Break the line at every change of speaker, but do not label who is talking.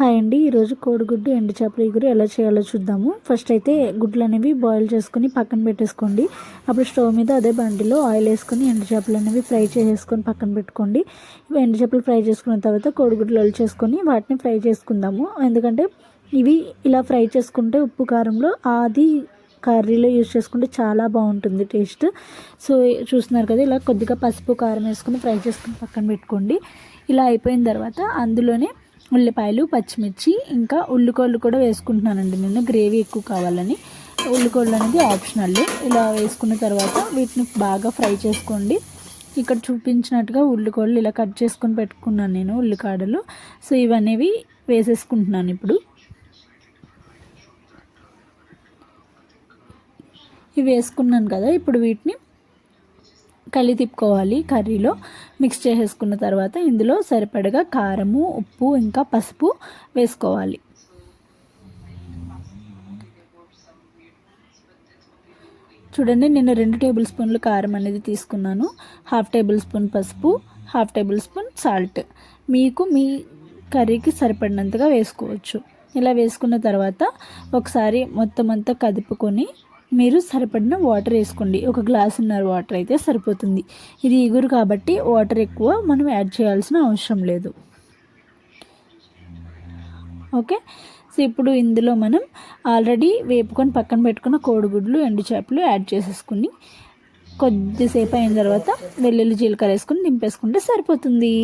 Hi అండి. ఈరోజు కోడిగుడ్డు ఎండు చేపల ఇగురు ఎలా చేయాలో చూద్దాము. ఫస్ట్ అయితే గుడ్లు అనేవి బాయిల్ చేసుకొని పక్కన పెట్టేసుకోండి. అప్పుడు స్టవ్ మీద అదే బండిలో ఆయిల్ వేసుకొని ఎండు చేపలు అనేవి ఫ్రై చేసేసుకొని పక్కన పెట్టుకోండి. ఇవి ఎండు చేపలు ఫ్రై చేసుకున్న తర్వాత కోడిగుడ్లు ఒలి చేసుకొని వాటిని ఫ్రై చేసుకుందాము. ఎందుకంటే ఇవి ఇలా ఫ్రై చేసుకుంటే ఉప్పు కారంలో అది కర్రీలో యూజ్ చేసుకుంటే చాలా బాగుంటుంది టేస్ట్. సో చూస్తున్నారు కదా ఇలా కొద్దిగా పసుపు కారం వేసుకుని ఫ్రై చేసుకుని పక్కన పెట్టుకోండి. ఇలా అయిపోయిన తర్వాత అందులోనే ఉల్లిపాయలు పచ్చిమిర్చి ఇంకా ఉల్లికోళ్ళు కూడా వేసుకుంటున్నానండి నేను. గ్రేవీ ఎక్కువ కావాలని. ఉల్లికోళ్ళు అనేది ఆప్షనల్. ఇలా వేసుకున్న తర్వాత వీటిని బాగా ఫ్రై చేసుకోండి. ఇక్కడ చూపించినట్టుగా ఉల్లికోళ్ళు ఇలా కట్ చేసుకొని పెట్టుకున్నాను నేను ఉల్లికాడలు. సో ఇవనేవి వేసేసుకుంటున్నాను ఇప్పుడు. ఇవి వేసుకున్నాను కదా ఇప్పుడు వీటిని కలి తిప్పుకోవాలి కర్రీలో. మిక్స్ చేసేసుకున్న తర్వాత ఇందులో సరిపడగా కారము ఉప్పు ఇంకా పసుపు వేసుకోవాలి. చూడండి నేను రెండు టేబుల్ స్పూన్లు కారం అనేది తీసుకున్నాను. హాఫ్ టేబుల్ స్పూన్ పసుపు హాఫ్ టేబుల్ స్పూన్ సాల్ట్ మీకు మీ కర్రీకి సరిపడినంతగా వేసుకోవచ్చు. ఇలా వేసుకున్న తర్వాత ఒకసారి మొత్తం అంతా కదుపుకొని మీరు సరిపడిన వాటర్ వేసుకోండి. ఒక గ్లాసున్నర వాటర్ అయితే సరిపోతుంది. ఇది ఇగురు కాబట్టి వాటర్ ఎక్కువ మనం యాడ్ చేయాల్సిన అవసరం లేదు. ఓకే? సో ఇప్పుడు ఇందులో మనం ఆల్రెడీ వేపుకొని పక్కన పెట్టుకున్న కోడిగుడ్లు ఎండు చేపలు యాడ్ చేసేసుకుని కొద్దిసేపు అయిన తర్వాత వెల్లుల్లి జీలకర్ర వేసుకుని దింపేసుకుంటే సరిపోతుంది.